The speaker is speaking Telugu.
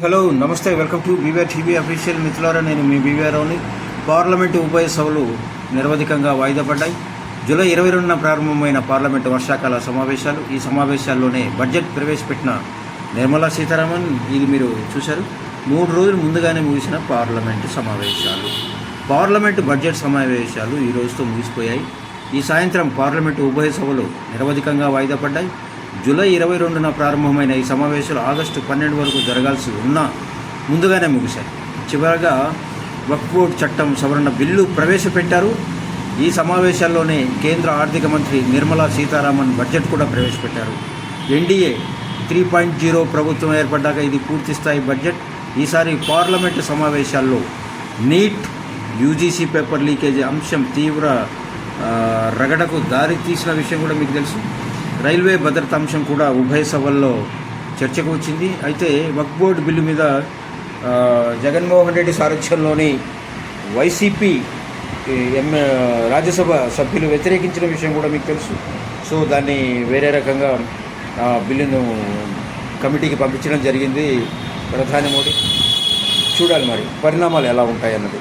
హలో నమస్తే welcome to BVR TV official మిత్రులారా నేను మీ బీవీఆర్ని పార్లమెంటు ఉభయ సభలు నిరవధికంగా వాయిదా పడ్డాయి. జూలై ఇరవై రెండున ప్రారంభమైన పార్లమెంటు వర్షాకాల సమావేశాలు ఈ సమావేశాల్లోనే బడ్జెట్ ప్రవేశపెట్టిన నిర్మలా సీతారామన్ ఇది మీరు చూశారు. మూడు రోజులు ముందుగానే ముగిసిన పార్లమెంటు సమావేశాలు. పార్లమెంటు బడ్జెట్ సమావేశాలు ఈ రోజుతో ముగిసిపోయాయి. ఈ సాయంత్రం పార్లమెంటు ఉభయ సభలు నిరవధికంగా వాయిదా పడ్డాయి. జూలై ఇరవై రెండున ప్రారంభమైన ఈ సమావేశాలు ఆగస్టు పన్నెండు వరకు జరగాల్సి ఉన్నా ముందుగానే ముగిశాయి. చివరగా వక్ఫ్ బోర్డ్ చట్టం సవరణ బిల్లు ప్రవేశపెట్టారు. ఈ సమావేశాల్లోనే కేంద్ర ఆర్థిక మంత్రి నిర్మలా సీతారామన్ బడ్జెట్ కూడా ప్రవేశపెట్టారు. ఎన్డీఏ త్రీ పాయింట్ జీరో ప్రభుత్వం ఏర్పడ్డాక ఇది పూర్తి స్థాయి బడ్జెట్. ఈసారి పార్లమెంటు సమావేశాల్లో నీట్ యూజీసీ పేపర్ లీకేజీ అంశం తీవ్ర రగడకు దారి తీసిన విషయం కూడా మీకు తెలుసు. రైల్వే భద్రత అంశం కూడా ఉభయ సభల్లో చర్చకు వచ్చింది. అయితే వక్ బోర్డు బిల్లు మీద జగన్మోహన్ రెడ్డి సారథ్యంలోని వైసీపీ ఎం రాజ్యసభ సభ్యులు వ్యతిరేకించిన విషయం కూడా మీకు తెలుసు. సో దాన్ని వేరే రకంగా ఆ బిల్లును కమిటీకి పంపించడం జరిగింది ప్రధాని మోడీ. చూడాలి మరి పరిణామాలు ఎలా ఉంటాయి అన్నది